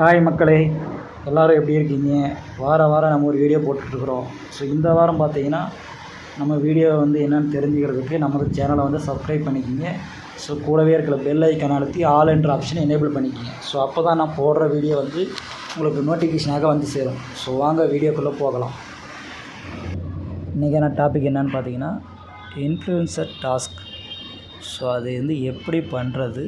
Hi மக்களே எல்லோரும் எப்படி இருக்கீங்க? வார வாரம் நம்ம ஒரு வீடியோ போட்டுட்ருக்குறோம். ஸோ இந்த வாரம் பார்த்தீங்கன்னா நம்ம வீடியோ வந்து என்னென்னு தெரிஞ்சுக்கிறதுக்கு நமது சேனலை வந்து சப்ஸ்கிரைப் பண்ணிக்கிங்க. ஸோ கூடவே இருக்கிற பெல் ஐக்கான் அழுத்தி ஆல் என்ற ஆப்ஷனை எனேபிள் பண்ணிக்கிங்க. ஸோ அப்போ தான் நான் போடுற வீடியோ வந்து உங்களுக்கு நோட்டிஃபிகேஷனாக வந்து சேரும். ஸோ வாங்க வீடியோக்குள்ளே போகலாம். இன்றைக்கான டாபிக் என்னன்னு பார்த்தீங்கன்னா இன்ஃப்ளூயன்சர் டாஸ்க் ஸோ அது வந்து எப்படி பண்ணுறது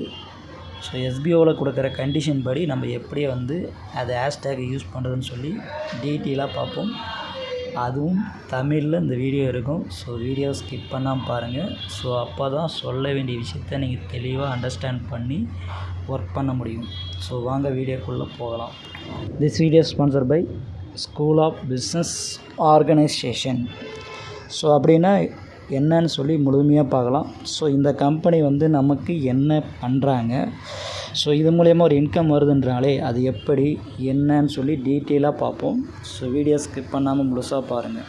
ஸோ எஸ்பிஓவில் கொடுக்குற கண்டிஷன் படி நம்ம எப்படி வந்து அது ஹேஷ்டேக் யூஸ் பண்ணுறதுன்னு சொல்லி டீட்டெயிலாக பார்ப்போம். அதுவும் தமிழில் இந்த வீடியோ இருக்கும். ஸோ வீடியோ ஸ்கிப் பண்ணாமல் பாருங்கள் ஸோ அப்போ தான் சொல்ல வேண்டிய விஷயத்த நீங்கள் தெளிவாக அண்டர்ஸ்டாண்ட் பண்ணி ஒர்க் பண்ண முடியும். ஸோ வாங்க வீடியோக்குள்ளே போகலாம். This video sponsor by school of business organization so அப்படின்னா என்னன்னு சொல்லி முழுமையாக பார்க்கலாம். ஸோ இந்த கம்பெனி வந்து நமக்கு என்ன பண்ணுறாங்க ஸோ இது மூலயமா ஒரு இன்கம் வருதுன்றாலே அது எப்படி என்னன்னு சொல்லி டீட்டெயிலாக பார்ப்போம். ஸோ வீடியோ ஸ்கிப் பண்ணாமல் முழுசாக பாருங்கள்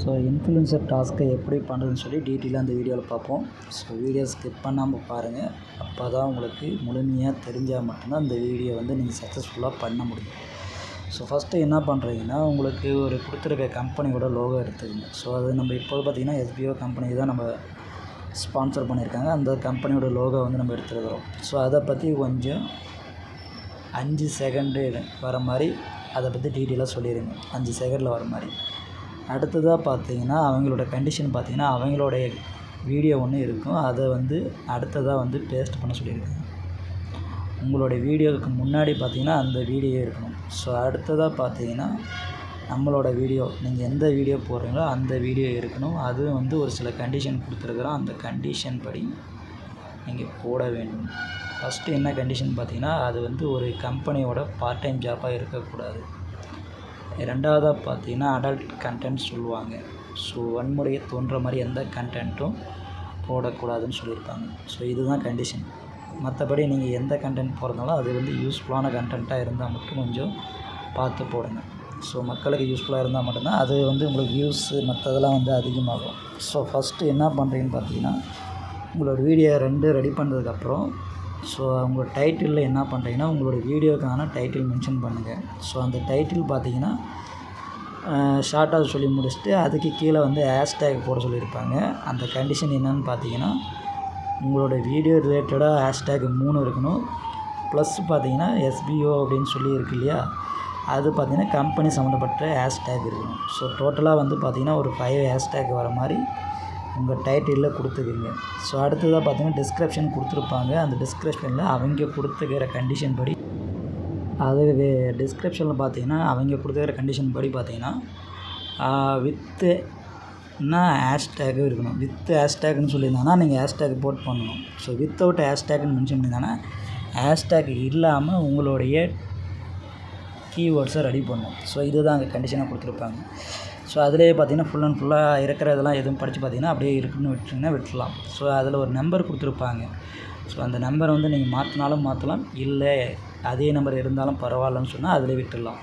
ஸோ இன்ஃப்ளூயன்சர் டாஸ்க்கை எப்படி பண்ணுறதுன்னு சொல்லி டீட்டெயிலாக அந்த வீடியோவில் பார்ப்போம். ஸோ வீடியோ ஸ்கிப் பண்ணாமல் பாருங்கள் அப்போ தான் உங்களுக்கு முழுமையாக தெரிஞ்சால் மட்டும்தான் அந்த வீடியோ வந்து நீங்கள் சக்ஸஸ்ஃபுல்லாக பண்ண முடியும். ஸோ ஃபஸ்ட்டு என்ன பண்ணுறீங்கன்னா உங்களுக்கு ஒரு கொடுத்துருக்க கம்பெனியோட லோகோ எடுத்துக்கங்க. ஸோ அது நம்ம இப்போது பார்த்திங்கன்னா எஸ்பிஓ கம்பெனி தான் நம்ம ஸ்பான்சர் பண்ணியிருக்காங்க. அந்த கம்பெனியோட லோகோ வந்து நம்ம எடுத்துருக்கிறோம். ஸோ அதை பற்றி கொஞ்சம் அஞ்சு செகண்டு வர மாதிரி அதை பற்றி டீட்டெயிலாக சொல்லிடுங்க அஞ்சு செகண்டில் வர மாதிரி. அடுத்ததாக பார்த்தீங்கன்னா அவங்களோட கண்டிஷன் பார்த்தீங்கன்னா அவங்களுடைய வீடியோ ஒன்று இருக்கும். அதை வந்து அடுத்ததாக வந்து பேஸ்ட் பண்ண சொல்லியிருக்காங்க. உங்களுடைய வீடியோவுக்கு முன்னாடி பார்த்தீங்கன்னா அந்த வீடியோ இருக்கணும். ஸோ அடுத்ததாக பார்த்தீங்கன்னா நம்மளோட வீடியோ நீங்கள் எந்த வீடியோ போடுறீங்களோ அந்த வீடியோ இருக்கணும். அது வந்து ஒரு சில கண்டிஷன் கொடுத்துருக்குறோம். அந்த கண்டிஷன் படி நீங்கள் போட வேண்டும். ஃபஸ்ட்டு என்ன கண்டிஷன் பார்த்தீங்கன்னா அது வந்து ஒரு கம்பெனியோட பார்ட் டைம் ஜாப்பாக இருக்கக்கூடாது. ரெண்டாவதாக பார்த்தீங்கன்னா அடல்ட் கண்டென்ட் சொல்லுவாங்க. ஸோ வன்முறையை தோன்ற மாதிரி எந்த கண்டென்ட்டும் போடக்கூடாதுன்னு சொல்லியிருப்பாங்க. ஸோ இதுதான் கண்டிஷன் மற்றபடி நீங்கள் எந்த கண்டென்ட் போடுறதாலும் அது வந்து யூஸ்ஃபுல்லான கண்டென்ட்டாக இருந்தால் மட்டும் கொஞ்சம் பார்த்து போடுங்க. ஸோ மக்களுக்கு யூஸ்ஃபுல்லாக இருந்தால் மட்டும்தான் அது வந்து உங்களுக்கு வியூஸு மற்றதெல்லாம் வந்து அதிகமாகும். ஸோ ஃபஸ்ட்டு என்ன பண்ணுறீங்கன்னு பார்த்தீங்கன்னா உங்களோட வீடியோ ரெண்டு ரெடி பண்ணதுக்கப்புறம் ஸோ உங்களோட டைட்டிலில் என்ன பண்ணுறீங்கன்னா உங்களோட வீடியோக்கான டைட்டில் மென்ஷன் பண்ணுங்கள். ஸோ அந்த டைட்டில் பார்த்தீங்கன்னா ஷார்ட்டாக சொல்லி முடிச்சுட்டு அதுக்கு கீழே வந்து ஹேஷ்டேக் போட சொல்லியிருப்பாங்க. அந்த கண்டிஷன் என்னன்னு பார்த்தீங்கன்னா உங்களோட வீடியோ ரிலேட்டடாக ஹேஷ்டேக் மூணு இருக்கணும். ப்ளஸ் பார்த்தீங்கன்னா எஸ்பிஓ அப்படின்னு சொல்லி இருக்கு இல்லையா? அது பார்த்தீங்கன்னா கம்பெனி சம்மந்தப்பட்ட ஹேஷ்டேக் இருக்கணும். ஸோ டோட்டலாக வந்து பார்த்தீங்கன்னா ஒரு ஃபைவ் ஹேஷ்டேக் வர மாதிரி உங்கள் டைட்டிலில் கொடுத்துக்குங்க. ஸோ அடுத்ததாக பார்த்தீங்கன்னா டிஸ்கிரிப்ஷன் கொடுத்துருப்பாங்க. அந்த டிஸ்கிரிப்ஷனில் அவங்க கொடுத்துக்கிற கண்டிஷன் படி அது டிஸ்கிரிப்ஷனில் பார்த்தீங்கன்னா அவங்க கொடுத்துக்கிற கண்டிஷன் படி பார்த்தீங்கன்னா வித்து ஹேஷ்டேக்கும் இருக்கணும். வித் ஹேஷ்டேக்னு சொல்லியிருந்தாங்கன்னா நீங்கள் ஹேஷ்டேக் போட் பண்ணணும். ஸோ வித்தவுட் ஹேஷ்டேக்னு மென்ஷன் பண்ணியிருந்தாங்கன்னா ஹேஷ்டேக் இல்லாமல் உங்களுடைய கீவேர்ட்ஸை ரெடி பண்ணணும். ஸோ இதுதான் அங்கே கண்டிஷனாக கொடுத்துருப்பாங்க. ஸோ அதிலே பார்த்தீங்கன்னா ஃபுல் அண்ட் ஃபுல்லாக இருக்கிறதெல்லாம் எதுவும் படித்து பார்த்தீங்கன்னா அப்படியே இருக்குன்னு விட்டுருங்கன்னா விட்டுலாம் ஸோ அதில் ஒரு நம்பர் கொடுத்துருப்பாங்க. ஸோ அந்த நம்பரை வந்து நீங்கள் மாற்றினாலும் மாற்றலாம் இல்லை அதே நம்பர் இருந்தாலும் பரவாயில்லன்னு சொன்னால் அதில் விட்டுடலாம்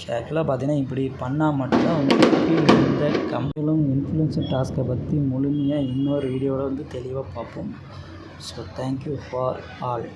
ஸோ ஆக்சுவலாக பார்த்தீங்கன்னா இப்படி பண்ணால் மட்டும்தான் உங்களுக்கு இந்த கம்பெனிலும் இன்ஃப்ளூன்சர் டாஸ்க்கை பற்றி முழுமையாக இன்னொரு வீடியோவில் வந்து தெளிவாக பார்ப்போம். So thank you for all